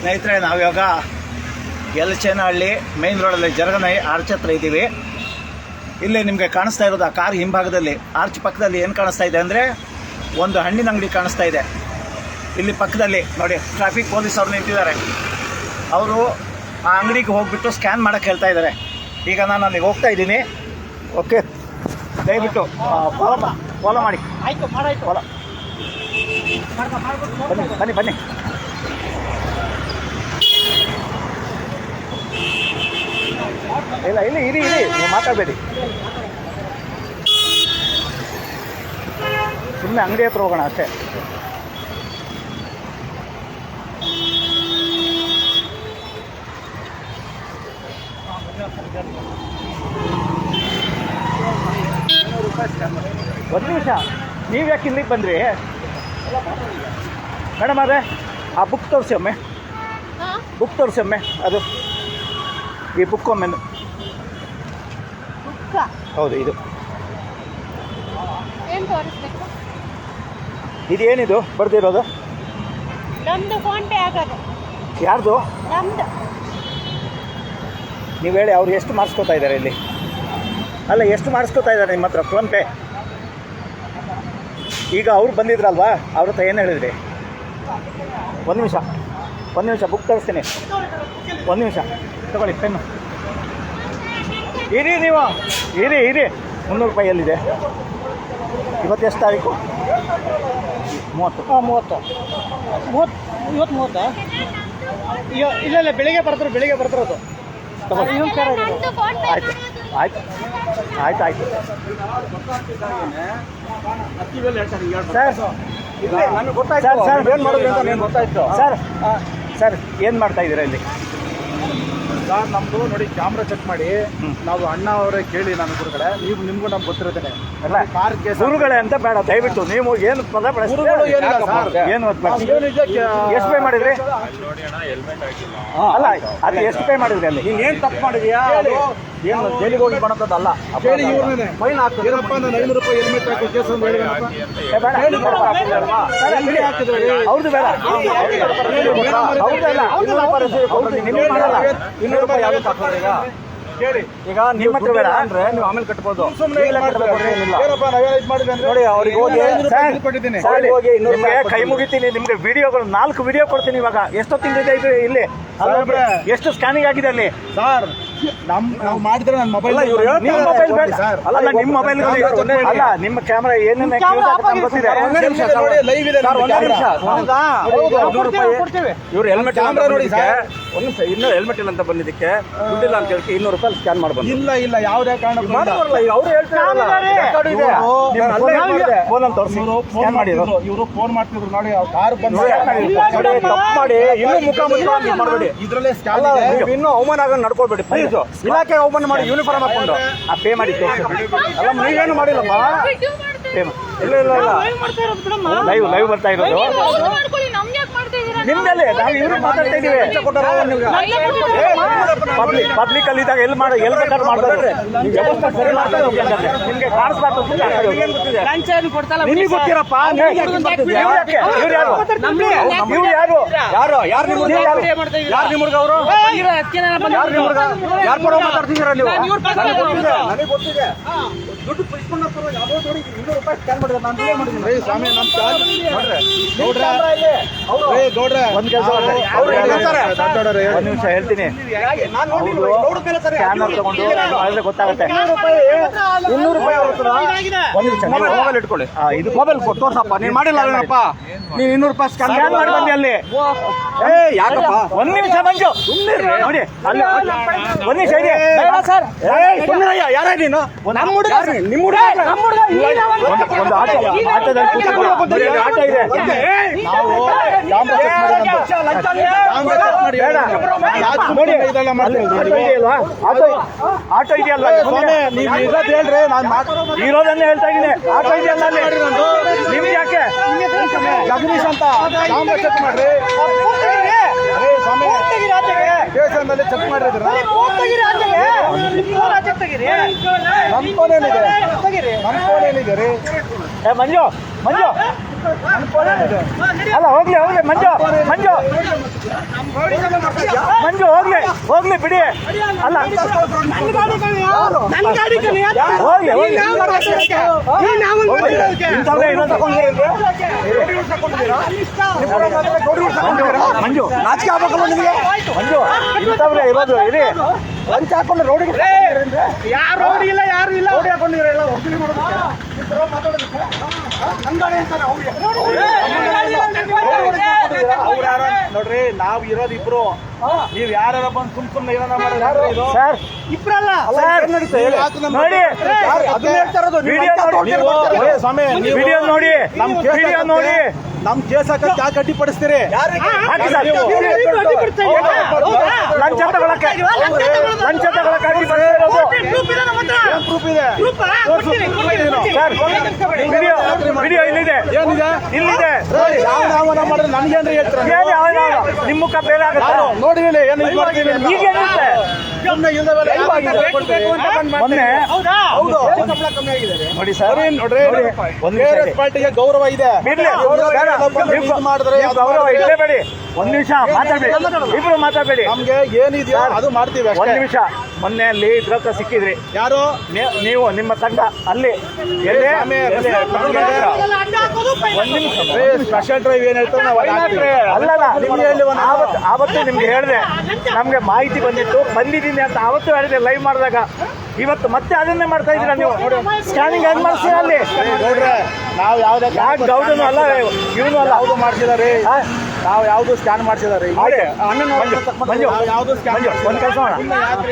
ಸ್ನೇಹಿತರೆ ನಾವಿವಾಗ ಯಲಚೇನಹಳ್ಳಿ ಮೇನ್ ರೋಡಲ್ಲಿ ಜರಗನೈ ಆರ್ಚ್ ಹತ್ರ ಇದ್ದೀವಿ. ಇಲ್ಲಿ ನಿಮಗೆ ಕಾಣಿಸ್ತಾ ಇರೋದು ಆ ಕಾರ್ ಹಿಂಭಾಗದಲ್ಲಿ. ಆರ್ಚ್ ಪಕ್ಕದಲ್ಲಿ ಏನು ಕಾಣಿಸ್ತಾ ಇದೆ ಅಂದರೆ ಒಂದು ಹಣ್ಣಿನ ಅಂಗಡಿ ಕಾಣಿಸ್ತಾ ಇದೆ. ಇಲ್ಲಿ ಪಕ್ಕದಲ್ಲಿ ನೋಡಿ ಟ್ರಾಫಿಕ್ ಪೊಲೀಸ್ ಅವ್ರು ನಿಂತಿದ್ದಾರೆ ಅವರು ಆ ಅಂಗಡಿಗೆ ಹೋಗಿಬಿಟ್ಟು ಸ್ಕ್ಯಾನ್ ಮಾಡೋಕ್ಕೆ ಹೇಳ್ತಾ ಇದ್ದಾರೆ. ಈಗ ನಾನು ಅಲ್ಲಿಗೆ ಹೋಗ್ತಾ ಇದ್ದೀನಿ. ಓಕೆ ದಯವಿಟ್ಟು ಫಾಲೋ ಫಾಲೋ ಮಾಡಿ. ಆಯಿತು ಫಾಲೋ ಬನ್ನಿ ಬನ್ನಿ ಬನ್ನಿ. ಇಲ್ಲ ಇಲ್ಲಿ ಇರಿ ಇರಿ. ನೀವು ಮಾತಾಡಬೇಡಿ. ಸುಮ್ಮನೆ ಅಂಗಡಿ ಹತ್ರ ಹೋಗೋಣ ಅಷ್ಟೇ. ಒಂದು ನಿಮಿಷ. ನೀವು ಯಾಕೆ ಇಲ್ಲಿಗೆ ಬಂದ್ರಿ? ಮೇಡಮ್ ಅದೇ ಆ ಬುಕ್ ತೋರಿಸಿ ಒಮ್ಮೆ. ಬುಕ್ ತೋರಿಸಿ ಒಮ್ಮೆ ಅದು. ಈ ಬುಕ್ ಒಮ್ಮೆ ಹೌದು ಇದು. ಏನು ತೋರಿಸ್ಬೇಕು? ಇದೇನಿದು? ಬರ್ದಿರೋದು? ನಮ್ದು ಫೋನ್ ಪೇ ಆಗೋದು. ಯಾರ್ದು? ನಮ್ದು. ನೀವು ಹೇಳಿ ಅವ್ರು ಎಷ್ಟು ಮಾಡಿಸ್ಕೊತಾ ಇದ್ದಾರೆ ಇಲ್ಲಿ? ಅಲ್ಲ ಎಷ್ಟು ಮಾಡಿಸ್ಕೊತಾ ಇದ್ದಾರೆ ನಿಮ್ಮ ಹತ್ರ ಫೋನ್ಪೇ ಈಗ ಅವ್ರು ಬಂದಿದ್ರಲ್ವಾ? ಅವ್ರ ಹತ್ರ ಏನು ಹೇಳಿದ್ರಿ? ಒಂದು ನಿಮಿಷ ಒಂದು ನಿಮಿಷ ಬುಕ್ ತರಿಸ್ತೀನಿ. ಒಂದು ನಿಮಿಷ ತಗೊಳ್ಳಿ ಪೆನ್ನು ಇರಿ ನೀವು. ಇರಿ ಇರಿ. ಮುನ್ನೂರು ರೂಪಾಯಿ ಎಲ್ಲಿದೆ ಇವತ್ತು ಎಷ್ಟು ತಾರೀಕು? ಮೂವತ್ತು. ಹಾಂ ಮೂವತ್ತು. ಮೂವತ್ತು ಇವತ್ತು ಮೂವತ್ತಾ? ಇಲ್ಲ ಇಲ್ಲ ಬೆಳಿಗ್ಗೆ ಬರ್ತಾರೆ ಬೆಳಿಗ್ಗೆ ಬರ್ತಿರೋದು ಆಯ್ತು ಆಯ್ತು ಆಯ್ತು ಆಯ್ತು. ಸರ್ ನನಗೆ ಗೊತ್ತಾಯ್ತು. Sir, sir. ಏನು ಮಾಡೋದು ಅಂತ ನನಗೆ ಗೊತ್ತಾಯ್ತು. ಸರ್ ಸರ್ ಏನು ಮಾಡ್ತಾ ಇದ್ದೀರಾ ಇಲ್ಲಿ? ಸರ್ ನಮ್ದು ನೋಡಿ ಕ್ಯಾಮ್ರಾ ಚೆಕ್ ಮಾಡಿ. ನಾವು ಅಣ್ಣ ಅವರೇ ಕೇಳಿ ನಾನು ಗುರುಗಳೇ ನೀವು ನಿಮ್ಗೂ ನಮ್ಗೆ ಗೊತ್ತಿರುತ್ತೇನೆ ಅಲ್ಲ ಕಾರ್ ಕೇಸ್ ಗುರುಗಳೇ ಅಂತ ಬೇಡ ದಯವಿಟ್ಟು ನೀವು ಏನು ಪದ ಗುರುಗಳು ಏನಿಲ್ಲ ಸರ್. ಏನು ಎಷ್ಟು ಪೇ ಮಾಡಿದ್ರಿ? ಅಲ್ಲ ಅದು ಎಷ್ಟು ಪೇ ಮಾಡಿದ್ರಿ ಅಲ್ಲಿ? ನೀನ್ ಏನ್ ತಪ್ಪು ಮಾಡಿದ್ಯಾ? ಅದು ಏನು ಜೈಲಿಗೆ ಹೋಗಿ ಇವ್ರನ್ನೇ ಫೈನ್ ಹಾಕ್ತದೆ ಏನಪ್ಪ ನಾನು ಐನೂರು ರೂಪಾಯಿ ಹೆಲ್ಮೆಟ್ ಹಾಕಿ ಕೇಸ್ ಅಂತ. ಹೇಳಿ ಅವ್ರದ್ದು ಬೇಡ ಅವ್ರದ್ದು ಇನ್ನೂರು ರೂಪಾಯಿ ಹಾಕಿದ್ರಿ ಈಗ? ಕೇಳಿ. ಈಗ ನಿಮ್ಮ ಹತ್ರ ಬೇಡ ಅಂದ್ರೆ ನೀವು ಆಮೇಲೆ ಕಟ್ಬೋದು. ನೋಡಿ ಅವ್ರಿಗೆ ಹೋಗಿ ಸರ್, ಬಿಲ್ ಕೊಟ್ಟಿದ್ದೀನಿ. ಹೋಗಿ ಇನ್ನೂರು ನಿಮ್ಗೆ ರೂಪಾಯಿ ಕೈ ಮುಗಿತೀನಿ ನಿಮ್ಗೆ ವಿಡಿಯೋಗಳು ನಾಲ್ಕು ವಿಡಿಯೋ ಕೊಡ್ತೀನಿ ಇವಾಗ. ಎಷ್ಟೊತ್ತಿಂದ ಇದೆ ಇಲ್ಲಿ. ಎಷ್ಟು ಸ್ಕ್ಯಾನಿಂಗ್ ಆಗಿದೆ ಅಲ್ಲಿ? ಸರ್ ನಮ್ ನಾವು ಮಾಡಿದ್ರೆ ನನ್ನ ಮೊಬೈಲ್ ಅಲ್ಲ ಇವ್ರು ನಿಮ್ಮ ಮೊಬೈಲ್ ಬೇಡ. ಸರ್ ಅಲ್ಲ ನಿಮ್ಮ ಮೊಬೈಲ್ ಅಲ್ಲ ನಿಮ್ಮ ಕ್ಯಾಮ್ರಾ ಏನೇನು ಗೊತ್ತಿದೆ ನೋಡಿ ಲೈವ್ ಇದೆ ಸರ್, ಒಂದೇ ನಿಮಿಷ. ಹೌದಾ? ಹೌದು, ಹೌದು, ನೂರು ರೂಪಾಯಿ. ಕೊಡ್ತೇವೆ ಇವ್ರು ಹೆಲ್ಮೆಟ್ ಕ್ಯಾಮ್ರಾ ನೋಡಿ ಸರ್. ಒಂದು ಇನ್ನೂ ಹೆಲ್ಮೆಟ್ ಇಲ್ಲ ಅಂತ ಬಂದಿದ್ದಕ್ಕೆ ದುಡ್ಡಿಲ್ಲ ಅಂತ ಹೇಳಿ ಇನ್ನೂರು ರೂಪಾಯಿ ಸ್ಕ್ಯಾನ್ ಮಾಡಬಹುದು ಇಲ್ಲ ಇಲ್ಲ ಯಾವುದೇ ಕಾರಣಕ್ಕೂ. ಮಾಡ್ಬಾರಲ್ಲ ಈಗ ಅವ್ರು ಹೇಳ್ತಾರಲ್ಲ ರೆಕಾರ್ಡ್ ಇದೆ. ನಿಮ್ಮ ಫೋನ್ ಅಲ್ಲೇ ಮಾಡಿದೆ ಫೋನ್ ಅಂತ ತೋರಿಸಿ ಸ್ಕ್ಯಾನ್ ಇವರು ಫೋನ್ ಮಾಡ್ತಿದ್ರು ನೋಡಿ ಅವ್ರು ಕಾರ್ ಬಂದು ತಪ್ಪು ಮಾಡಿ ಇನ್ನೂ ಮುಖ ಮುಚ್ಕೊಂಡು ಮಾಡಬೇಡಿ. ಇದ್ರಲ್ಲೇ ಸ್ಕ್ಯಾನ್ ಇದೆ. ನೀವು ಇನ್ನೂ ಅವಮಾನ ಆಗ ನಡ್ಕೊಳ್ಬೇಡಿ ಪ್ಲೀಸ್ ಇಲಾಖೆ ಅವಮಾನ ಮಾಡಿ ಯೂನಿಫಾರ್ಮ್ ಹಾಕೊಂಡು. ಆ ಪೇ ಮಾಡಿ ಅಲ್ಲ ನೀವೇನು ಮಾಡಿಲ್ಲಮ್ಮ? ಇಲ್ಲ ಇಲ್ಲ ಇಲ್ಲ. ಲೈವ್ ಲೈವ್ ಬರ್ತಾ ಇರೋದು. ನಿಮ್ದಲ್ಲಿ ನಾವು ಇವ್ರು ಮಾತಾಡ್ತಾ ಇದೀವಿ ಪಬ್ಲಿಕ್ ಪಬ್ಲಿಕ್ ಅಲ್ಲಿ ಇದ್ದಾಗ ಎಲ್ಲಿ ಮಾಡಿ ಎಲ್ಲಿ ಬೇಕಾದ್ರೆ ಮಾಡ್ತಾರೆ ವ್ಯವಸ್ಥೆ ಸರಿ ಮಾಡ್ತಾರೆ ನಿಮ್ಗೆ ಕಾಣಿಸ್ಬಾರ್ದು ನಿಮಗೆ ಗೊತ್ತಿರಪ್ಪ? ನೀವು ಯಾಕೆ? ಇವ್ರು ಯಾರು? ಇವ್ರು ಯಾರು? ಯಾರು? ಯಾರು? ನಿಮ್ಮ ಯಾರು ಯಾರು? ನಿಮ್ಮ ಹುಡುಗ ಅವರು ಯಾರು ನಿಮ್ಮ ಹುಡುಗ ಯಾರು ಪರ ಮಾತಾಡ್ತಿದ್ದೀರಾ ನೀವು? ನನಗೆ ಗೊತ್ತಿದೆ. ದುಡ್ಡು ಯಾವುದೋ ನೋಡಿ ಇನ್ನೂರು ರೂಪಾಯಿ ಸ್ಕ್ಯಾನ್ ನಾನು ಮಾಡಿದ್ದೀನಿ ಸ್ವಾಮಿ ನಮ್ ಚಾರ್ಜ್ ನೋಡ್ರೆ. ಅವರು ಒಂದ್ ಕೆಲಸ ಒಂದ್ ನಿಮಿಷ ಹೇಳ್ತೀನಿ ಸ್ಕ್ಯಾನರ್ ತಗೊಂಡು ಆದ್ರೆ ಗೊತ್ತಾಗುತ್ತೆ ಇನ್ನೂರು ರೂಪಾಯಿ ಒಂದ್ ನಿಮಿಷ ಮೊಬೈಲ್ ಇಟ್ಕೊಳ್ಳಿ ಇದು ಮೊಬೈಲ್ ತೋರ್ಸಪ್ಪ ನೀನ್ ಮಾಡಿಲ್ಲ ಏನಪ್ಪ ನೀನ್ ಇನ್ನೂರು ರೂಪಾಯಿ ಸ್ಕ್ಯಾನ್ ಮಾಡಿ ಬಂದಿ ಅಲ್ಲಿ ಏ ಯಾಕಪ್ಪ ಒಂದ್ ನಿಮಿಷ ಮಂಜು ನೋಡಿ ಅಲ್ಲಿ ಒಂದ್ ನಿಮಿಷ ಇದೆ ಸರ್ ಸುಮ್ಮನೆ ಯಾರ ನೀನು ನಮ್ಮ ಹುಡುಗ ನಿಮ್ಮ ಹುಡುಗ ಒಂದು- ಒಂದು ಆಟೋ ಆಟೋದಲ್ಲಿ ಆಟೋ ಇದೆ ನಾವು ಆಟೋ ಇದೆಯಲ್ಲ ನೀವು ಇರೋದು ಹೇಳ್ರಿ ನಾನು ಇರೋದನ್ನೇ ಹೇಳ್ತಾ ಇದ್ದೀನಿ ಆಟೋ ಇದೆಯಲ್ಲ ನಿಮ್ಗೆ ಯಾಕೆ ಜಗದೀಶ್ ಅಂತ ಚೆಕ್ ಮಾಡ್ರಿ ಸ್ಟೇಷನ್ದಲ್ಲಿ ಚೆಕ್ ಮಾಡಿದ್ರ ನಮ್ಮ ಫೋನ್ ಏನಿದೆ ನಮ್ಮ ಫೋನ್ ಏನಿದೆ ರೀ ಮಂಜು. ಮಂಜು. ಅಲ್ಲ ಹೋಗ್ಲಿ ಹೋಗ್ಲಿ ಮಂಜು ಮಂಜು. ಮಂಜು ಹೋಗ್ಲಿ ಹೋಗ್ಲಿ ಬಿಡಿ. ಅಲ್ಲ. ಹೋಗ್ಲಿ. ಮಂಜು ಮಂಜು ನಾಚಿಕೆ ಆಗ್ಬೇಕಲ್ಲ ನಿಮಗೆ? ಮಂಜು ಇಂಥವ್ರೇ ಇರೋದು ಇರಿ. ಲಂಚ ಹಾಕೊಂಡು ರೋಡಿಗೆ ಯಾರು ರೋಡ್ ಇಲ್ಲ ಯಾರು ಇಲ್ಲ? ರೋಡಿ ಹಾಕೊಂಡಿರಲ್ಲ ವಸೂಲಿ ನೋಡ್ರಿ ನಾವ್ ಇರೋದ್ ಇಬ್ರು. ನೀವ್ ಯಾರ ಬಂದು ಸುಮ್ ಸುಮ್ನೆ ಇರೋಣ ಸರ್. ಇಬ್ರಲ್ಲ? ನೋಡಿ. ಅದನ್ನ ಹೇಳ್ತಾ ಇರೋದು? ಸ್ವಾಮಿ ನೀವು ವಿಡಿಯೋ ನೋಡಿ. ನಮ್ ಕೇಸ್ ವಿಡಿಯೋ ಹಾಕಕ್ಕೆ- ನೋಡಿ ನಮ್ ಕೇಸ್ ಹಾಕಕ್ಕೆ ಯಾಕೆ ಅಡ್ಡಿಪಡಿಸ್ತೀರಿ? ಹಾಕಿ ಸರ್. ಲಂಚ ತಗೊಳಕ್ಕೆ. ವಿಡಿಯೋ ಇಲ್ಲಿದೆ. ಇಲ್ಲಿದೆ. ಮಾಡಿದ್ರೆ ನನ್ಗೇನ್ರಿ ಹೇಳ್ತೀರ? ನಿಮ್ಮ ಮುಖ ಬೇರೆ ಆಗುತ್ತೆ? ನೋಡಿ ಏನು. ಈಗ ಏನಿರುತ್ತೆ ನೋಡಿ ಸರ್ ನೋಡ್ರಿ. ಪಾರ್ಟಿಗೆ ಗೌರವ ಇದೆ. ಮಾಡಿದ್ರೆ ಗೌರವ ಇಡಲೇಬೇಡಿ ಒಂದ್ ನಿಮಿಷ ಮಾತಾಡ್ಬೇಡಿ ಇಬ್ರು ಮಾತಾಡ್ಬೇಡಿ. ನಮ್ಗೆ ಏನಿದೆಯೋ ಅದು ಮಾಡ್ತೀವಿ ಒಂದ್ ನಿಮಿಷ. ಮೊನ್ನೆ ಅಲ್ಲಿ ಇದ್ರ ಸಿಕ್ಕಿದ್ರಿ. ಯಾರು? ನೀವು ನಿಮ್ಮ ತಂಡ ಅಲ್ಲಿ. ಸ್ಪೆಷಲ್ ಡ್ರೈವ್ ಏನ್ ಹೇಳ್ತಾರೆ. ಅಲ್ಲಲ್ಲ ನಿಮ್ಗೆ ಹೇಳಿ ಒಂದು- ಆವತ್ತು ಆವತ್ತು ನಿಮ್ಗೆ ಹೇಳಿದೆ. ನಮ್ಗೆ ಮಾಹಿತಿ ಬಂದಿತ್ತು. ಬಂದಿದ್ದೀನಿ ಅಂತ ಅವತ್ತು ಹೇಳಿದೆ ಲೈವ್ ಮಾಡಿದಾಗ. ಇವತ್ತು ಮತ್ತೆ ಅದನ್ನೇ ಮಾಡ್ತಾ ಇದ್ದೀರಾ ನೀವು? ಸ್ಕ್ಯಾನಿಂಗ್ ಹೆಂಗ್ ಮಾಡ್ತೀರಾ ಅಲ್ಲಿ? ನಾವು ಯಾವ್ದೇ ಗೌಡನು ಅಲ್ಲ ಇವನು ಅಲ್ಲ. ಹೌದು ಮಾಡ್ಸಿದಾರೆ ಆ? ನಾವು ಯಾವ್ದು ಸ್ಕ್ಯಾನ್ ಮಾಡ್ಸಿದಾರೆ ಮಂಜು, ಸ್ಕ್ಯಾನ್ ಒಂದ್ ಕೆಲಸ ಮಾಡೋಣ.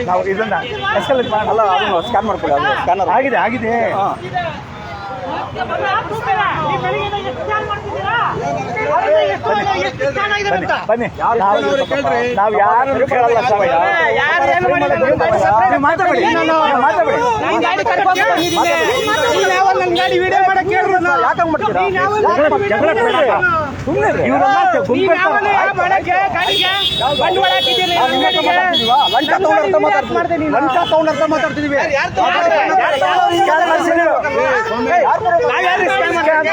ನಾವು ಇದನ್ನ ಎಸ್ಕಲೇಟ್ ಮಾಡಲ್ಲ ಅಲ್ಲ ಅದನ್ನು ಸ್ಕ್ಯಾನ್ ಮಾಡ್ಕೊಳ್ಳಿ ಸ್ಕ್ಯಾನರ್ ಆಗಿದೆ ಆಗಿದೆ. ಬನ್ನಿ ನಾವು ಕೇಳಲ್ಲ ಯಾರು separate ನೀವು ಮಾತಾಡಿ. ಮಾತಾಡ್ತಿದೀವಿ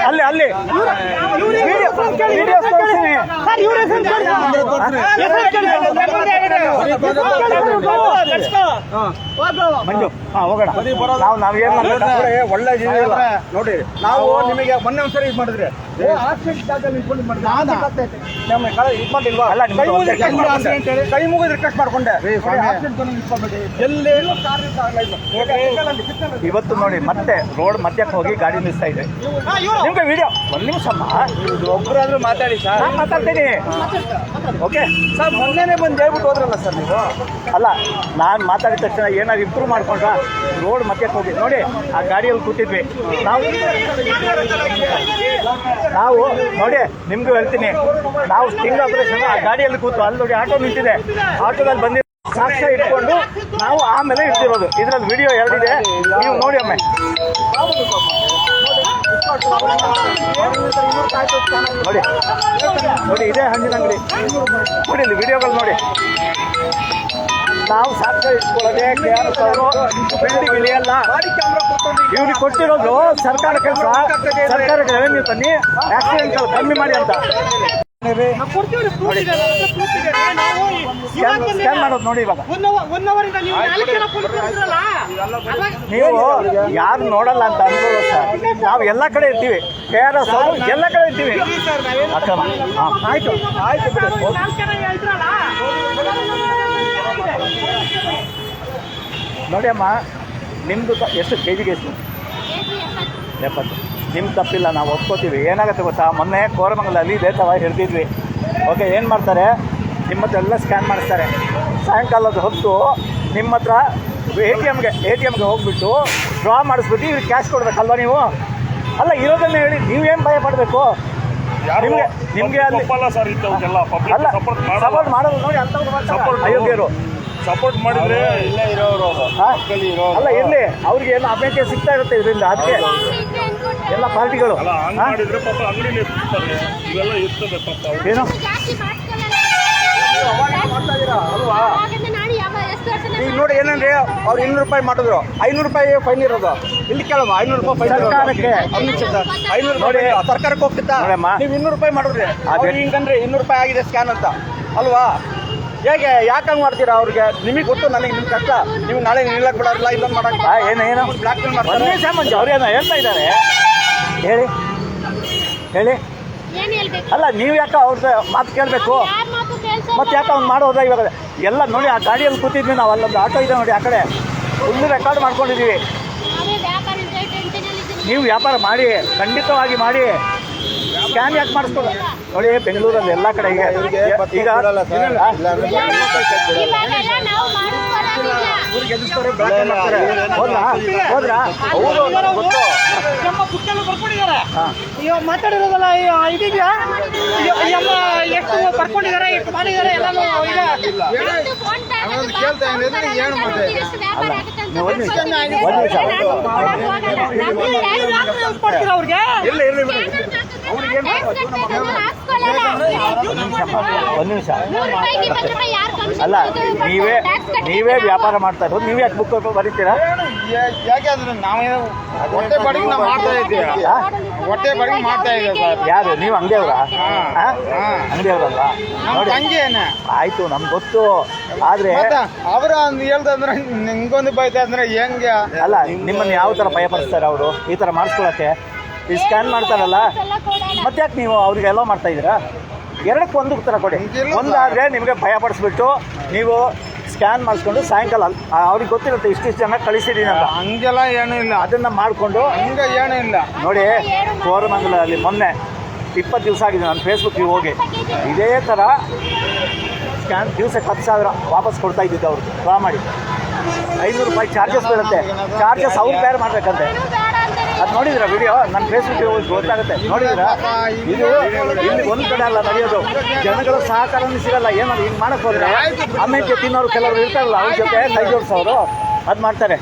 ಅಲ್ಲಿ ಅಲ್ಲಿ ಇವ್ರು ವಿಡಿಯೋ ಕೇಳಿ, ವಿಡಿಯೋ ತೋರಿಸ್ತೀನಿ ಸರ್, ಇವ್ರ ಹೆಸರು ಕೇಳಿ. ಹೆಸರು ಕೇಳಿ. ನಮ್ಮದೇ ಆಗಿದೆ. ಕಳ್ಸ್ಕೊ. ಹೋಗು. ಮಂಜು ಹಾ ಹೋಗೋಣ. ನಾವು ಒಳ್ಳೆ ಇದೆಯಲ್ಲ. ನೋಡಿ ನಾವು ನಿಮಗೆ ಮೊನ್ನೆ ಒಂದ್ಸರಿ ಇದು ಮಾಡಿದ್ರೆ. ಕೈ ಮುಗಿದು ರಿಕ್ವೆಸ್ಟ್ ಮಾಡ್ಕೊಂಡೆ. ಇವತ್ತು ನೋಡಿ ಮತ್ತೆ ರೋಡ್ ಮಧ್ಯಕ್ಕೆ ಹೋಗಿ ಗಾಡಿ ಮಿಸ್ ಇದೆ. ಹಾ, ನಿಮ್ಗೆ ವಿಡಿಯೋ ಒಂದ್ ನಿಮಿಷ ಒಬ್ಬರಾದ್ರೂ ಮಾತಾಡಿ ಸರ್ ಮಾತಾಡ್ತೀನಿ. ಓಕೆ. ಸರ್ ಮೊನ್ನೆನೆ ಬಂದು ಹೇಳ್ಬಿಟ್ಟು ಹೋದ್ರಲ್ಲ ಸರ್ ನೀವು? ಅಲ್ಲ ನಾನು ಮಾತಾಡಿದ ತಕ್ಷಣ ಏನಾದ್ರು ಇಂಪ್ರೂವ್ ಮಾಡ್ಕೊಂಡ್ರ? ರೋಡ್ ಮಧ್ಯಕ್ಕೆ ಹೋಗಿ. ನೋಡಿ, ಆ ಗಾಡಿಯಲ್ಲಿ ಕೂತಿದ್ವಿ. ನಾವು ನಾವು ನೋಡಿ, ನಿಮ್ಗೂ ಹೇಳ್ತೀನಿ. ನಾವು ಸ್ಟಿಂಗ್ ಆಪರೇಷನ್ ಆ ಗಾಡಿಯಲ್ಲಿ ಕೂತು ಅಲ್ಲಿ ನೋಡಿ ಆಟೋ ನಿಂತಿದೆ. ಆಟೋದಲ್ಲಿ ಬಂದಿ ಸಾಕ್ಷ್ಯ ಇಟ್ಕೊಂಡು ನಾವು ಆಮೇಲೆ ಇರ್ತಿರೋದು ಇದ್ರಲ್ಲಿ ವಿಡಿಯೋ ಎರಡಿದೆ. ನೀವು ನೋಡಿ ಒಮ್ಮೆ. ನೋಡಿ. ನೋಡಿ, ಇದೇ ಹಣ್ಣಿನ ಅಂಗಡಿ. ನೋಡಿ, ಇಲ್ಲಿ ವಿಡಿಯೋಗಳು ನೋಡಿ. ನಾವು ಸಾಕ್ಷ್ಯ ಇಟ್ಕೊಳ್ಳೋದೇ ಕೆ ಆರ್ ಎಸ್ ಅವರು ಬಿಲ್ಡಿಂಗ್ ಇಳಿಯಲ್ಲ. ಇವ್ರಿಗೆ ಕೊಟ್ಟಿರೋದು ಸರ್ಕಾರ ಕೆಲಸ. ಸರ್ಕಾರಕ್ಕೆ ರೆವೆನ್ಯೂ ತನ್ನಿ ಆಕ್ಸಿಡೆಂಟ್ ಕಮ್ಮಿ ಮಾಡಿ ಅಂತ. ಸ್ಕ್ಯಾನ್ ಇವಾಗ ಸ್ಕ್ಯಾನ್ ಮಾಡೋದು ನೋಡಿ ಇವಾಗ. ನೀವು ನಾಲ್ಕು ಜನ police ನೀವು ಯಾರು ನೋಡಲ್ಲ ಅಂತ ಅನ್ಕೋ ಸರ್. ನಾವು ಎಲ್ಲ ಕಡೆ ಇರ್ತೀವಿ. ಕೆ ಆರ್ ಎಸ್ ಅವರು ಎಲ್ಲ ಕಡೆ ಇರ್ತೀವಿ. ಅಕ್ರಮ ಆಯ್ತು ಆಯ್ತು ನೋಡಿ ಅಮ್ಮ ನಿಮ್ಮದು ಎಷ್ಟು ಕೆ ಜಿಗೆ ಎಷ್ಟು? ಎಪ್ಪತ್ತು. ನಿಮ್ಮ ತಪ್ಪಿಲ್ಲ, ನಾವು ಒಪ್ಕೋತೀವಿ. ಏನಾಗುತ್ತೆ ಗೊತ್ತಾ? ಮೊನ್ನೆ ಕೋರಮಂಗಲಲ್ಲಿ ಇದೇ ತವ ಹಿಡ್ದಿದ್ವಿ ಓಕೆ ಏನು ಮಾಡ್ತಾರೆ? ನಿಮ್ಮ ಹತ್ರ ಎಲ್ಲ ಸ್ಕ್ಯಾನ್ ಮಾಡಿಸ್ತಾರೆ. ಸಾಯಂಕಾಲದ ಹೊತ್ತು ನಿಮ್ಮ ಹತ್ರ ಎ ಟಿ ಎಮ್ಗೆ ಎ ಟಿ ಎಮ್ಗೆ ಹೋಗ್ಬಿಟ್ಟು ಡ್ರಾ ಮಾಡಿಸ್ಬಿಟ್ಟು ಇವ್ರಿಗೆ ಕ್ಯಾಶ್ ಕೊಡ್ಬೇಕಲ್ವ ನೀವು? ಅಲ್ಲ, ಇರೋದನ್ನ ಹೇಳಿ ನೀವೇನು ಭಯ ಪಡಬೇಕು? ನಿಮಗೆ ನಿಮಗೆ ಅಲ್ಲಿ ಸರ್ ಪಬ್ಲಿಕ್ ಸಪೋರ್ಟ್ ಸಪೋರ್ಟ್ ಮಾಡೋದು. ನೋಡಿ ಅಯೋಗ್ಯರು. ಸಪೋರ್ಟ್ ಮಾಡಿದ್ರೆ ಇಲ್ಲ ಇರೋರು? ಅಲ್ಲ ಇರಲಿ. ಅವ್ರಿಗೆ ಏನು ಅಭ್ಯರ್ಥಿ ಸಿಗ್ತಾ ಇರುತ್ತೆ ಇದರಿಂದ ಅದಕ್ಕೆ ಎಲ್ಲ ಪಾರ್ಟಿಗಳು. ಅಲ್ಲ ಹಂಗ್? ಮಾಡಿದ್ರೆ ಪಾಪ ಅಂಗಡಿಲಿ ಇರ್ತಾರೆ. ಇವೆಲ್ಲ ಇರ್ತದೆ ಪಾಪ ಏನು? ವರ್ಷ ಈಗ ನೋಡಿ ಏನಂದ್ರೆ ಅವ್ರು ಇನ್ನೂರು ರೂಪಾಯಿ ಮಾಡಿದ್ರು. ಐನೂರು ರೂಪಾಯಿ ಫೈನ್ ಇರೋದು. ಇಲ್ಲಿ ಕೇಳಮ್ಮ ಐನೂರು ರೂಪಾಯಿ ಫೈನ್ ಸರ್ಕಾರಕ್ಕೆ. ಐನೂರು ನೋಡಿ. ರೂಪಾಯಿ ಸರ್ಕಾರಕ್ಕೆ ಹೋಗ್ತಿತ್ತ? ನೀವು ಇನ್ನೂರು ರೂಪಾಯಿ ಮಾಡಿದ್ರಿ. ಅದೇ. ಅವ್ರು ಹಿಂಗಂದ್ರೆ ಇನ್ನೂರು ರೂಪಾಯಿ ಆಗಿದೆ ಸ್ಕ್ಯಾನ್ ಅಂತ. ಅಲ್ವಾ? ಹೇಗೆ ಯಾಕೆ ಹಂಗೆ ಮಾಡ್ತೀರಾ ಅವ್ರಿಗೆ? ನಿಮಗೆ ಗೊತ್ತು ನನಗೆ ನಿಮ್ಮ ಕಷ್ಟ. ನೀವು ನಾಳೆ ನಿಲ್ಲಕ್ಕೆ ಬಿಡೋಲ್ಲ ಇಲ್ಲೊಂದು ಮಾಡಕ್ಕೆ ಆ, ಏನು ಏನೋ? ಬ್ಲಾಕ್ ಮೇಲ್ ಮಾಡ್ತಾರೆ. ನಿಮಿಷ ಮಂಜು ಅವ್ರೇನೋ ಹೇಳ್ತಾ ಇದ್ದಾರೆ. ಹೇಳಿ. ಹೇಳಿ. ಏನ್ ಹೇಳ್ಬೇಕು? ಅಲ್ಲ ನೀವು ಯಾಕೆ ಅವ್ರದ್ದು ಮಾತು ಕೇಳಬೇಕು. ಮತ್ತೆ ಯಾಕೆ ಅವ್ನು ಮಾಡೋದ ಇವಾಗ ಎಲ್ಲ ನೋಡಿ ಆ ಗಾಡಿಯಲ್ಲಿ ಕೂತಿದ್ವಿ ನಾವು ಅಲ್ಲೊಂದು ಆಟೋ ಇದೆ ನೋಡಿ ಆ ಕಡೆ. ಫುಲ್ ರೆಕಾರ್ಡ್ ಮಾಡ್ಕೊಂಡಿದ್ದೀವಿ. ನಾವೇ ವ್ಯಾಪಾರ ಮಾಡಿ ಖಂಡಿತವಾಗಿ ಮಾಡಿ. ಸ್ಕ್ಯಾನ್ ಯಾಕೆ ಮಾಡಿಸ್ಕೊಳ ನೋಡಿ ಬೆಂಗಳೂರಲ್ಲಿ ಎಲ್ಲ ಕಡೆ ಈಗ ಈಗ ಇವಾಗೆಲ್ಲ ನಾವು ಮಾಡ್ಕೊಳೋದಿಲ್ಲ. ಹೋದ್ರಾ ಹೋದ್ರಾ ಹೌದು ಗೊತ್ತು ನಮ್ಮ ಪುಟ್ಟಲ್ಲಿ ಬರ್ಕೊಂಡಿದ್ದಾರೆ ಹಾಂ ಇವಾಗ ಮಾತಾಡಿರೋದಲ್ಲ ಈ- ಇದೀಗ ಎಷ್ಟು ಬರ್ಕೊಂಡಿದ್ದಾರೆ ಮಾಡಿದ್ದಾರೆ ಎಲ್ಲಾನು ಈಗ ಅವ್ರಿಗೆ ಒಂದು ನಿಮಿಷ. ಅಲ್ಲ ನೀವೇ ನೀವೇ ವ್ಯಾಪಾರ ಮಾಡ್ತಾ ಇರೋದು ನೀವೇ ಯಾಕೆ ಬುಕ್ ಬರೀತೀರಾ? ಯಾಕೆ ಅಂದ್ರೆ ನಾವೇನು ಹೊಟ್ಟೆ ಬಾಡಿಗೆ ನಾವು ಮಾಡ್ತಾ ಇದ್ದೀವಿ. ಹೊಟ್ಟೆ ಬಡಿಗೆ ಮಾಡ್ತಾ ಇದ್ದೀವಿ ಸರ್ ಯಾರು ನೀವು ಅಂಗಡಿಯವ್ರಾ? ಹಾ. ಅಂಗಡಿಯವ್ರಲ್ವಾ? ನೋಡಿ. ತಂಗಿಯೇನ ಆಯ್ತು ನಮ್ಗೆ ಗೊತ್ತು. ಆದ್ರೆ ಅವರ ಅವ್ರ ಹೇಳ್ದಂದ್ರೆ ನಿಮ್ಗೊಂದು ಬೈತಾ ಅಂದ್ರೆ ಹೆಂಗೆ? ಅಲ್ಲ ನಿಮ್ಮನ್ನ ಯಾವ ತರ ಭಯಪಡಿಸ್ತಾರೆ ಅವರು? ಈ ತರ ಮಾಡಿಸ್ಕೊಳಕ್ಕೆ? ಈ ಸ್ಕ್ಯಾನ್ ಮಾಡ್ತಾರಲ್ಲ? ಮತ್ತೆ ಯಾಕೆ ನೀವು ಅವ್ರಿಗೆ ಎಲ್ಲೋ ಮಾಡ್ತಾ ಇದ್ದೀರಾ? ಎರಡಕ್ಕೆ ಒಂದು ಉತ್ತರ ಕೊಡಿ. ಒಂದಾದರೆ ನಿಮಗೆ ಭಯ ಪಡಿಸ್ಬಿಟ್ಟು ನೀವು ಸ್ಕ್ಯಾನ್ ಮಾಡಿಸ್ಕೊಂಡು ಸಾಯಂಕಾಲ ಅವ್ರಿಗೆ ಗೊತ್ತಿರುತ್ತೆ ಇಷ್ಟಿಷ್ಟು ಜನ ಕಳಿಸಿದೀನಿ ಅಂತ. ಹಂಗೆಲ್ಲ ಏನೂ ಇಲ್ಲ. ಅದನ್ನು ಮಾಡಿಕೊಂಡು ಹಂಗೆ ಏನೂ ಇಲ್ಲ. ನೋಡಿ ಕೋರಮಂಗಲಲ್ಲಿ ಮೊನ್ನೆ ಇಪ್ಪತ್ತು ದಿವಸ ಆಗಿದೆ ನಾನು ಫೇಸ್ಬುಕ್ಕಿಗೆ ಹೋಗಿ. ಇದೇ ಥರ ಸ್ಕ್ಯಾನ್ ದಿವಸಕ್ಕೆ ಹತ್ತು ಸಾವಿರ ವಾಪಸ್ ಕೊಡ್ತಾ ಇದ್ದಿದ್ದು ಅವರು. ಡ್ರಾ ಮಾಡಿ. ಐನೂರು ರೂಪಾಯಿ ಚಾರ್ಜಸ್ ಬರುತ್ತೆ ಚಾರ್ಜಸ್ ಅವ್ರು ಬೇರೆ ಮಾಡ್ಬೇಕಂತೆ. ಅದು ನೋಡಿದ್ರ ವಿಡಿಯೋ ನನ್ನ ಫೇಸ್ಬುಕ್ ಗೊತ್ತಾಗುತ್ತೆ. ನೋಡಿದ್ರ? ಇದು ಇಲ್ಲಿ ಒಂದು ಕಡೆ ಅಲ್ಲ ನಡೆಯೋದು. ಜನಗಳ ಸಹಕಾರನೂ ಸಿಗಲ್ಲ. ಏನಾದ್ರು ಹಿಂಗೆ ಮಾಡಕ್ ಹೋದ್ರೆ ಆಮೇಲೆ ತಿನ್ನೋರು ಕೆಲವರು ಇರ್ತಾರಲ್ಲ ಅವ್ರ ಜೊತೆ ಕೈ ಜೋಡಿಸೋರು. ಅದು ಮಾಡ್ತಾರೆ.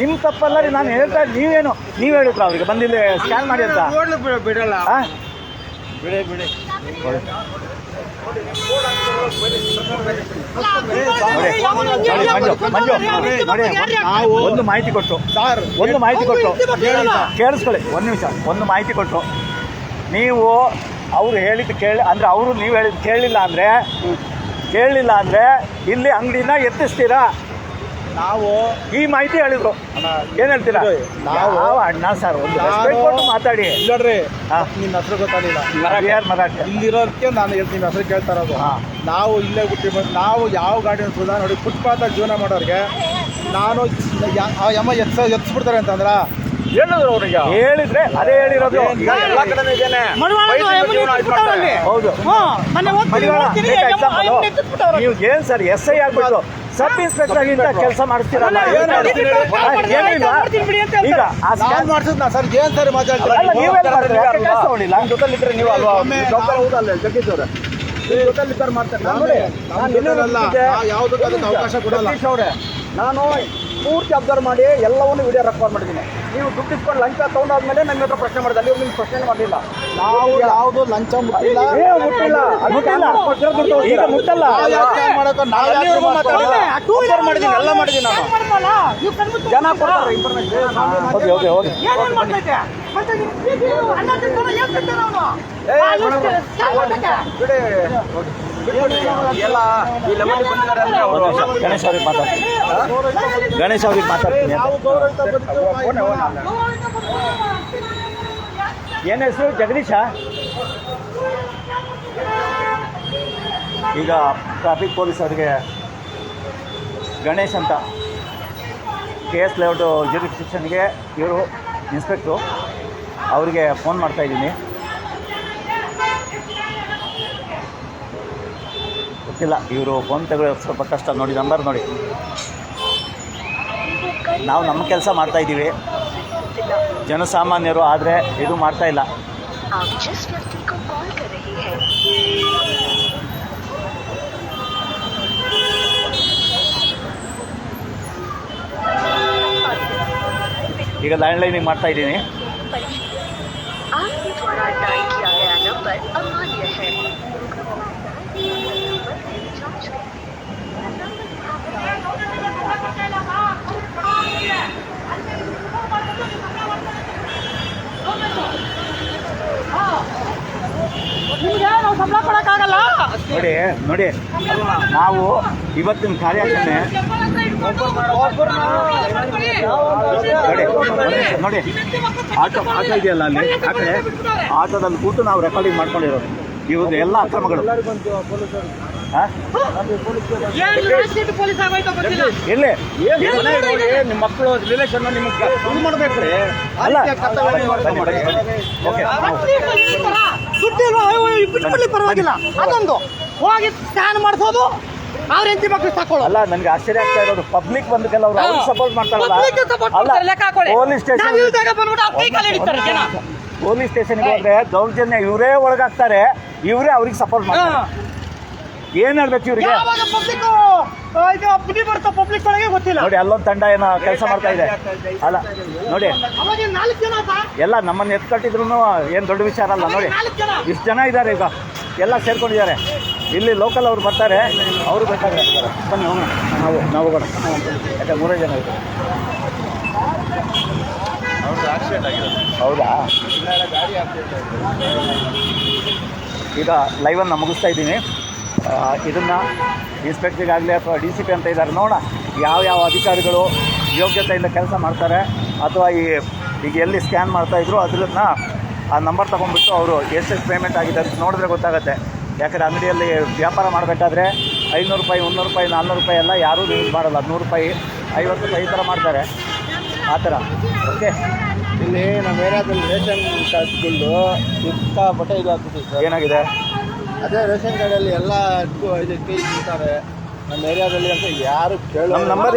ನಿಮ್ಮ ತಪ್ಪಲ್ಲ ರೀ ನಾನು ಹೇಳ್ತಾ ನೀವೇನು? ನೀವು ಹೇಳಿದ್ರ ಅವ್ರಿಗೆ? ಬಂದಿಲ್ಲಿ ಸ್ಕ್ಯಾನ್ ಮಾಡಿ ಅಂತ. ಬಿಡಲ್ಲ? ಬಿಡಿ ಬಿಡಿ. ಒಂದು ಮಾಹಿತಿ ಕೊಟ್ಟು. ಸರ್ ಒಂದು ಮಾಹಿತಿ ಕೊಟ್ಟು. ಕೇಳಿಸ್ಕೊಳ್ಳಿ. ಒಂದು ನಿಮಿಷ. ಒಂದು ಮಾಹಿತಿ ಕೊಟ್ಟು. ನೀವು ಅವ್ರು ಹೇಳಿದ್ದು ಕೇಳಿ ಅಂದರೆ ಅವರು ನೀವು ಹೇಳಿದ್ದು ಕೇಳಿಲ್ಲ ಅಂದರೆ ಕೇಳಲಿಲ್ಲ ಅಂದರೆ ಇಲ್ಲಿ ಅಂಗಡಿನ ಎತ್ತಿಸ್ತೀರಾ? ನಾವು ಈ ಮಾಹಿತಿ ಹೇಳಿದ್ರು. ಏನ್ ಹೇಳ್ತೀರಾ? ನಾವು- ಅಣ್ಣ ಸರ್? ಒಂದು respect ಕೊಟ್ಟು ಮಾತಾಡಿ. ನೋಡ್ರಿ ಹಾ. ನಿನ್ನ ಹೆಸರು ಗೊತ್ತಾಗಲಿಲ್ಲ. ಯಾರು ಮರಾಠಿ. ಇಲ್ಲಿರೋದಕ್ಕೆ ನಾನು ಹೇಳ್ತೀನಿ ಹೆಸರು ಕೇಳ್ತಾ ಇರೋದು. ಹಾ. ನಾವು ಇಲ್ಲೇ ಹುಟ್ಟಿ ಬಂದು ನಾವು ಯಾವ ಗಾಡಿ ಸುಧಾ ನೋಡಿ ಫುಟ್ಪಾತ್ ಜೀವನ ಮಾಡೋರಿಗೆ ನಾನು ಯಾ- ಆ ಯಮ್ಮ ಎತ್ಸ ಎತ್ಸ್ಬಿಡ್ತಾರೆ ಅಂತಂದ್ರ ಹೇಳಿದ್ರು ಅವ್ರಿಗೆ. ಹೇಳಿದ್ರೆ ಅದೇ ಹೇಳಿರೋದು. ಈಗ ಎಲ್ಲ ಕಡೆ ಇದೇನೆ. ಮಡಿವಾಳ ಬೈಸಿಗೆ ಎಮ್ಮೆ ಜೀವನ ಇದು ಮಾಡ್ತಾರೆ. ಹೌದು. ಹ್ಮ್ ಮೊನ್ನೆ ಹೋಗ್ತೀನಿ ಮಡಿವಾಳ ನೋಡ್ತೀನಿ, ಬೇಕಾ ಎಮ್ಮೆ- example? ಎಮ್ಮೆ ನಿಂತ್ಬಿಟ್ಟವ್ರು. ನೀವು ಏನ್ ಸರ್ ಎಸ್ ಐ ಆಗ್ಬಿಟ್ಟು ಸಬ್ ಇನ್ಸ್ಪೆಕ್ಟರ್ ಆಗಿಂತ ಕೆಲಸ ಮಾಡ್ತೀರಾ ಅಲ್ಲ, ಏನ್ ಮಾಡ್ತೀನಿ ಆ, ಮಾಡ್ತೀನಿ ಏನೂ ಇಲ್ಲ. ಮಾಡ್ತೀನಿ ಬಿಡಿ ಅಂತ ಈಗ ಆ ಸ್ಕ್ಯಾನ್ ಸರ್ ಏನ್ ಸರಿ ಮಾತಾಡ್ತೀರಾ ಅಲ್ಲ, ನೀವು? ನೀವೇನ್ ಮಾಡ್ತೀರಾ? ನೀವು ಯಾಕೆ ಅಲ್ವಾ? ತಗೊಂಡಿಲ್ಲ? ನಮ್ಮ ಜೊತೆಲಿದ್ರೆ ನೀವು ಅಲ್ವಾ ಡಾಕ್ಟರ್ ಹೌದಲ್ಲ ಜಗ್ಗೀಶ್ ಅವರೇ ನೀವು ಜೊತೆಲಿ ಇದ್ದಾರೆ ಮಾಡ್ತಾರೆ ನಮ್ಮ ಯಾವುದಕ್ಕೂ ಅದಕ್ಕೆ ಅವಕಾಶ ಕೊಡಲ್ಲ ನಾನು ಪೂರ್ತಿ ಅಬ್ಸರ್ವ್ ಮಾಡಿ ಎಲ್ಲವನ್ನೂ ವಿಡಿಯೋ ರೆಕಾರ್ಡ್ ಮಾಡಿದ್ದೀನಿ ನೀವು ದುಡ್ಡು ಇಸ್ಕೊಂಡು ಲಂಚ ತಗೊಂಡಾದ್ಮೇಲೆ ನನ್ನ ಹತ್ರ ಪ್ರಶ್ನೆ ಮಾಡಿದೆ. ಅಲ್ಲಿ ನಿಮ್ಗೆ ಪ್ರಶ್ನೆ ಮಾಡಲಿಲ್ಲ. ನಾವು ಯಾವುದು ಲಂಚ ಮುಟ್ಟಿಲ್ಲ? ಮುಟ್ಟಿಲ್ಲ. ಮುಟ್ಟಿಲ್ಲ. ಈಗ ಮುಟ್ಟಲ್ಲ. ಎಲ್ಲ ಮಾಡಿದ್ದೀನಿ ನಾನು. ನೀವು ಕಣ್ಮುಚ್ಚಿ ಜನ ಕೊಡ್ತಾರೆ ಇನ್ಫಾರ್ಮೇಶನ್? ಬಿಡಿ. ಗಣೇಶ್ ಅವ್ರಿಗೆ ಮಾತಾಡ್ತೀನಿ. ಗಣೇಶ್ ಅವ್ರಿಗೆ ಮಾತಾಡ್ತೀನಿ ಏನ ಹೆಸರು? ಜಗದೀಶ? ಈಗ ಟ್ರಾಫಿಕ್ ಪೊಲೀಸ್ ಅವರಿಗೆ ಗಣೇಶ್ ಅಂತ. ಕೆ ಎಸ್ ಲೇಔಟು ಜ್ಯೂರಿಸ್ಟಿಕ್ಷನ್ಗೆ ಇವರು ಇನ್ಸ್ಪೆಕ್ಟ್ರು ಅವರಿಗೆ ಫೋನ್ ಮಾಡ್ತಾ ಗೊತ್ತಿಲ್ಲ. ಇವರು ಫೋನ್ ತೆಗೆದು ಸ್ವಲ್ಪ ಕಷ್ಟ. ನೋಡಿ ನಂಬರ್ ನೋಡಿ. ನಾವು ನಮ್ಮ ಕೆಲಸ ಮಾಡ್ತಾ ಮಾಡ್ತಾಯಿದ್ದೀವಿ ಜನಸಾಮಾನ್ಯರು ಆದರೆ ಇದು ಮಾಡ್ತಾ ಇಲ್ಲ. ಈಗ ಲ್ಯಾಂಡ್ಲೈನಿಗೆ ಮಾಡ್ತಾಯಿದ್ದೀನಿ ನೋಡಿ ನೋಡಿ ನಾವು ಇವತ್ತಿನ ಕಾರ್ಯಾಚರಣೆ ನೋಡಿ ನೋಡಿ ಆಟೋ ಆಟೋ ಇದೆಯಲ್ಲ ಅಲ್ಲಿ ಆ ಕಡೆ ಆಟೋದಲ್ಲಿ ಕೂತು ನಾವು ರೆಕಾರ್ಡಿಂಗ್ ಮಾಡ್ಕೊಂಡಿರೋದು ಇವ್ರದ್ದು ಎಲ್ಲ ಅಕ್ರಮಗಳು ನಿಮ್ಮ ಮಕ್ಕಳು ರಿಲೇಷನ್ ನಿಮಗೆ ಮಾಡ್ಬೇಕ್ರಿ ಅಲ್ಲ. ಓಕೆ ಪರವಾಗಿಲ್ಲ ಅದೊಂದು ಹೋಗಿ ಸ್ಕ್ಯಾನ್ ಮಾಡಿಸೋದು ಅವ್ರ ಹೆಂಡತಿ ಮಕ್ಕಳು ತಕೊಳ್ಳೋದು ಅಲ್ಲ ನನಗೆ ಆಶ್ಚರ್ಯ ಆಗ್ತಾ ಇರೋದು. ಪಬ್ಲಿಕ್ ಬಂದಕ್ಕೆಲ್ಲ ಅವ್ರು ಅವ್ರಿಗೆ ಸಪೋರ್ಟ್ ಮಾಡ್ತಾರಲ್ಲ. Public support ಅಲ್ಲ ಮಾಡ್ತಾರೆ, ಲೆಕ್ಕ ಹಾಕೊಳ್ಳಿ. ಪೊಲೀಸ್ ನಾವ್ ಸ್ಟೇಷನ್ ಇಲ್ದಾಗ ಬಂದ್ಬಿಟ್ಟು ಅವ್ರ ಕೈ ಕಾಲು ಹಿಡಿತಾರೆ ಜನ. ಪೊಲೀಸ್ ಸ್ಟೇಷನ್ಗೆ ಹೋದ್ರೆ ದೌರ್ಜನ್ಯ ಇವರೇ ಒಳಗಾಗ್ತಾರೆ. ಇವರೇ ಅವ್ರಿಗೆ ಸಪೋರ್ಟ್ ಮಾಡ್ತಾರೆ. ಏನ್ ಹೇಳ್ಬೇಕು ಇವ್ರಿಗೆ? ಯಾವಾಗ ಪಬ್ಲಿಕ್ ಇದು ಪಬ್ಲಿಕ್ ಒಳಗೆ ಗೊತ್ತಿಲ್ಲ. ನೋಡಿ ಅಲ್ಲೊಂದು ತಂಡ ಏನೋ ಕೆಲಸ ಮಾಡ್ತಾ ಇದೆ. ಅಲ್ಲ ನೋಡಿ. ಅವಾಗ ನಾಲ್ಕು ಜನ ಸಾ ಎಲ್ಲ ನಮ್ಮನ್ನ ಎತ್ಕಟ್ಟಿದ್ರು ಏನ್ ದೊಡ್ಡ ವಿಚಾರ ಅಲ್ಲ ನೋಡಿ. ಇಷ್ಟು ಜನ ಇದ್ದಾರೆ ಈಗ. ಎಲ್ಲ ಸೇರ್ಕೊಂಡಿದ್ದಾರೆ. ಇಲ್ಲಿ ಲೋಕಲ್ ಅವ್ರು ಬರ್ತಾರೆ ಅವರು ಬೇಕಾದ್ರೆ ಬನ್ನಿ ಹೋಗೋಣ. ನಾವು ನಾವು ಹೋಗೋಣ. ಯಾಕೆ ಮೂರೇ ಜನ ಇದ್ದಾರೆ ಹೌದಾ? ಈಗ ಲೈವನ್ನು ಮುಗಿಸ್ತಾ ಇದ್ದೀನಿ. ಇದನ್ನು ಇದನ್ನ ಇನ್ಸ್ಪೆಕ್ಟ್ರಿಗಾಗಲಿ ಅಥವಾ ಡಿ ಸಿ ಪಿ ಅಂತ ಇದ್ದಾರೆ ನೋಡೋಣ. ಯಾವ ಯಾವ ಅಧಿಕಾರಿಗಳು ಯೋಗ್ಯತೆಯಿಂದ ಕೆಲಸ ಮಾಡ್ತಾರೆ ಅಥವಾ ಈ ಈಗ ಎಲ್ಲಿ ಸ್ಕ್ಯಾನ್ ಮಾಡ್ತಾಯಿದ್ರು ಅದನ್ನ ಆ ನಂಬರ್ ತೊಗೊಂಡ್ಬಿಟ್ಟು ಅವರು ಎಷ್ಟೆಷ್ಟು ಪೇಮೆಂಟ್ ಆಗಿದೆ ಅಂತ ನೋಡಿದ್ರೆ ಗೊತ್ತಾಗುತ್ತೆ. ಯಾಕಂದರೆ ಅಂಗಡಿಯಲ್ಲಿ ವ್ಯಾಪಾರ ಮಾಡಬೇಕಾದ್ರೆ ಐನೂರು ರೂಪಾಯಿ ಮುನ್ನೂರು ರೂಪಾಯಿ ನಾನ್ನೂರು ರೂಪಾಯಿ ಎಲ್ಲ ಯಾರೂ ಯೂಸ್ ಮಾಡಲ್ಲ. ನೂರು ರೂಪಾಯಿ ಐವತ್ತು ರೂಪಾಯಿ ಈ ಥರ ಮಾಡ್ತಾರೆ. ಆ ಥರ ಓಕೆ ಇಲ್ಲಿ ನಮ್ಮ ಏರಿಯಾದಲ್ಲಿ ರೇಷನ್ ಕಾರ್ಡ್ಗಳು ಸಿಕ್ಕಾಪಟ್ಟೆ ಇದು ಸರ್. ಏನಾಗಿದೆ? ಅದೇ ರೇಷನ್ ಕಾರ್ಡಲ್ಲಿ ಎಲ್ಲ ಇದಕ್ಕೆ ಇರ್ತಾರೆ ನಮ್ಮ ಏರಿಯಾದಲ್ಲಿ ಅಂತ ಯಾರು ಕೇಳೋ ನಮ್ಮ ನಂಬರ್